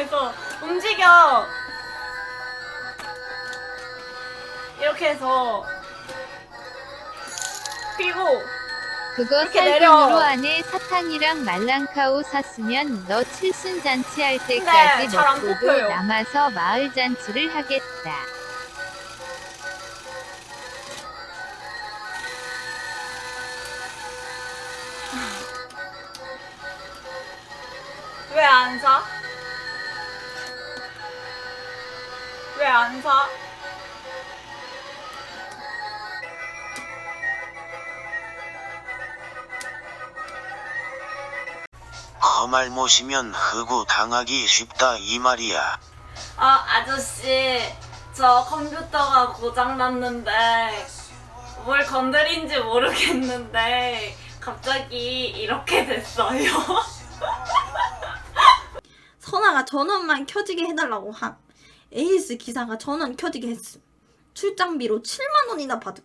해서 움직여. 이렇게 해서 그리고 그거 이렇게 살 내려. 돈으로 안에 사탕이랑 말랑카오 샀으면 너 칠순잔치 할 근데 때까지 잘안 먹고도 뽑혀요. 남아서 마을 잔치를 하겠다. 왜 안 사? 왜 안 사? 험할 모시면 흑우 당하기 쉽다 이 말이야. 아 아저씨 저 컴퓨터가 고장 났는데 뭘 건드린지 모르겠는데 갑자기 이렇게 됐어요. 선아가 전원만 켜지게 해달라고 함. AS 기사가 전원 켜지게 했음. 출장비로 7만원이나 받음.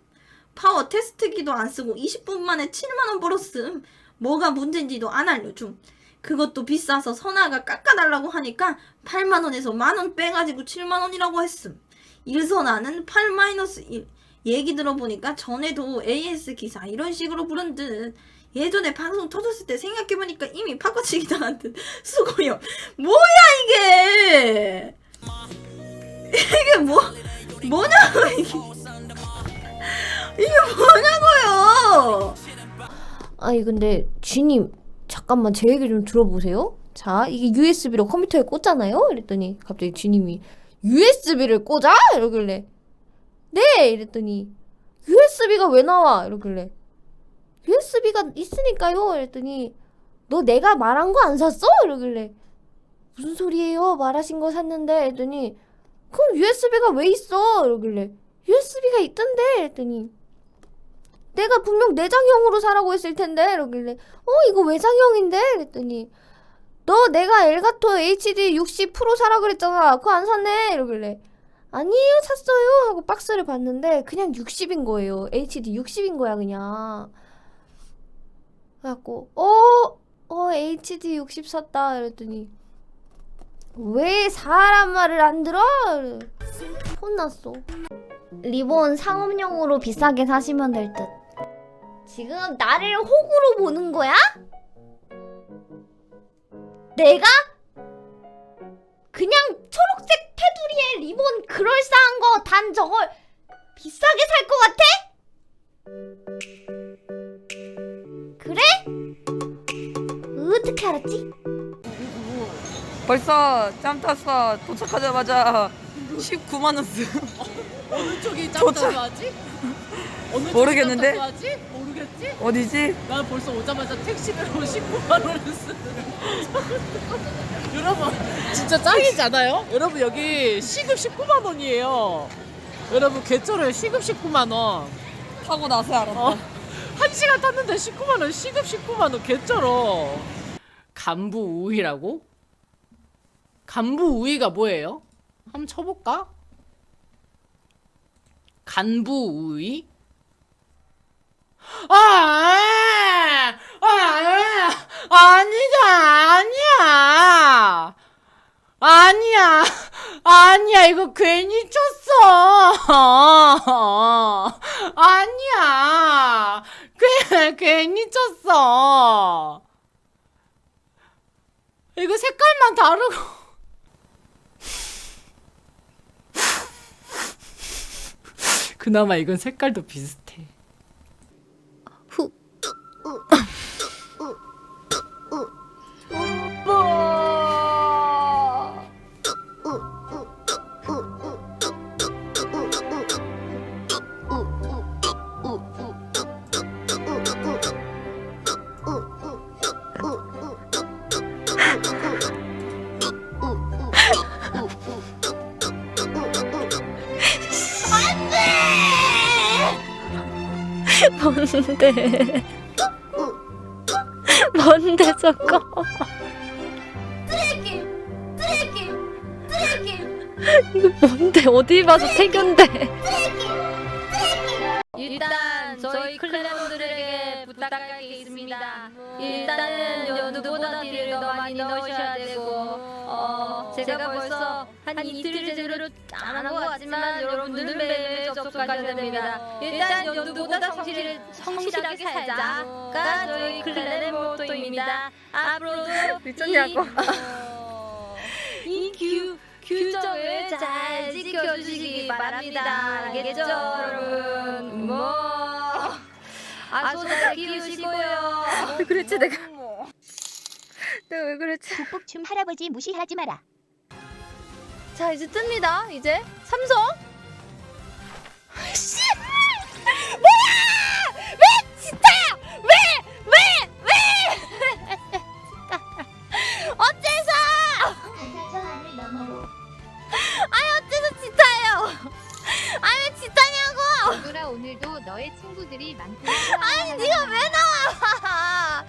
파워 테스트기도 안 쓰고 20분 만에 7만원 벌었음. 뭐가 문제인지도 안 알려줌. 그것도 비싸서 선아가 깎아달라고 하니까 8만원에서 만원 빼가지고 7만원이라고 했음. 일선아는 8-1. 얘기 들어보니까 전에도 AS 기사 이런 식으로 부른 듯. 예전에 방송 터졌을 때 생각해보니까 이미 바꿔치기 당한 듯. 수고요. 뭐야 이게? 뭐냐고 이게? 뭐냐고요? 아니 근데 주님 잠깐만 제 얘기 좀 들어보세요. 자 이게 USB로 컴퓨터에 꽂잖아요. 이랬더니 갑자기 주님이 USB를 꽂아? 이러길래 네 이랬더니 USB가 왜 나와? 이러길래 USB가 있으니까요. 이랬더니 너 내가 말한 거 안 샀어? 이러길래 무슨 소리예요? 말하신 거 샀는데 이랬더니 그럼 USB가 왜 있어? 이러길래 USB가 있던데 이랬더니 내가 분명 내장형으로 사라고 했을 텐데 이러길래 어 이거 외장형인데? 그랬더니 너 내가 엘가토 HD 60 프로 사라 그랬잖아. 그거 안 샀네? 이러길래 아니에요 샀어요. 하고 박스를 봤는데 그냥 60인 거예요. HD 60인 거야 그냥. 그래갖고 어? 어 HD 60 샀다. 이랬더니 왜 사람 말을 안 들어? 혼났어 리본 상업용으로 비싸게 사시면 될 듯. 지금 나를 호구로 보는 거야? 내가? 그냥 초록색 테두리에 리본 그럴싸한 거 단 저걸 비싸게 살 것 같아? 그래? 어떻게 알았지? 벌써 짬 탔어. 도착하자마자 19만 원 쓰. 어느 쪽이 도착. 짬타하지? 어느 모르겠는데? 쪽이 짬타하지? 모르겠지? 어디지? 난 벌써 오자마자 택시비로 19만 원을 쓰는 여러분 진짜 짱이지 않아요? 여러분 여기 시급 19만 원이에요 여러분 개쩔어요 시급 19만 원 타고 나서 알았다. 어. 한 시간 탔는데 19만 원 시급 19만 원 개쩔어 간부 우위라고? 간부 우위가 뭐예요? 한번 쳐볼까? 간부 우위? 아, 아, 아, 아니다, 아니야. 아니야, 아니야, 이거 괜히 쳤어. 아니야, 괜, 괜히 쳤어. 이거 색깔만 다르고. 그나마 이건 색깔도 비슷 뭔데? 뭔데 저거? 쓰레기! 쓰레기! 쓰레기! 이거 뭔데? 어디 봐서 태견데? 일단 저희 클랜분들에게 부탁할 게 있습니다. 일단은 누구보다 딜을 더 많이 넣으셔야 되고 어, 어, 제가 벌써 한 이틀 제대로 안한 것 같지만 여러분들은 매일매일 접속하셔야 됩니다. 일단 연두보다 성실히, 성실하게 살자가 저희 클랜의 모토입니다. 앞으로도 미쳤냐고. 이 규, 규정을 잘 지켜주시기 바랍니다. 알겠죠, 여러분? 뭐. 아, 손잘 키우시고요. 그렇지 내가 내가 왜 그랬지? 북북춤 할아버지 무시하지 마라. 자 이제 뜹니다. 이제 삼성. 씨! 뭐야! 왜 진짜야 왜왜 왜! 진짜 어째서! 아니 어째서 진짜예요? 아니 왜 진짜냐고! 얘들아 오늘도 너의 친구들이 많고 아니 네가 왜 나와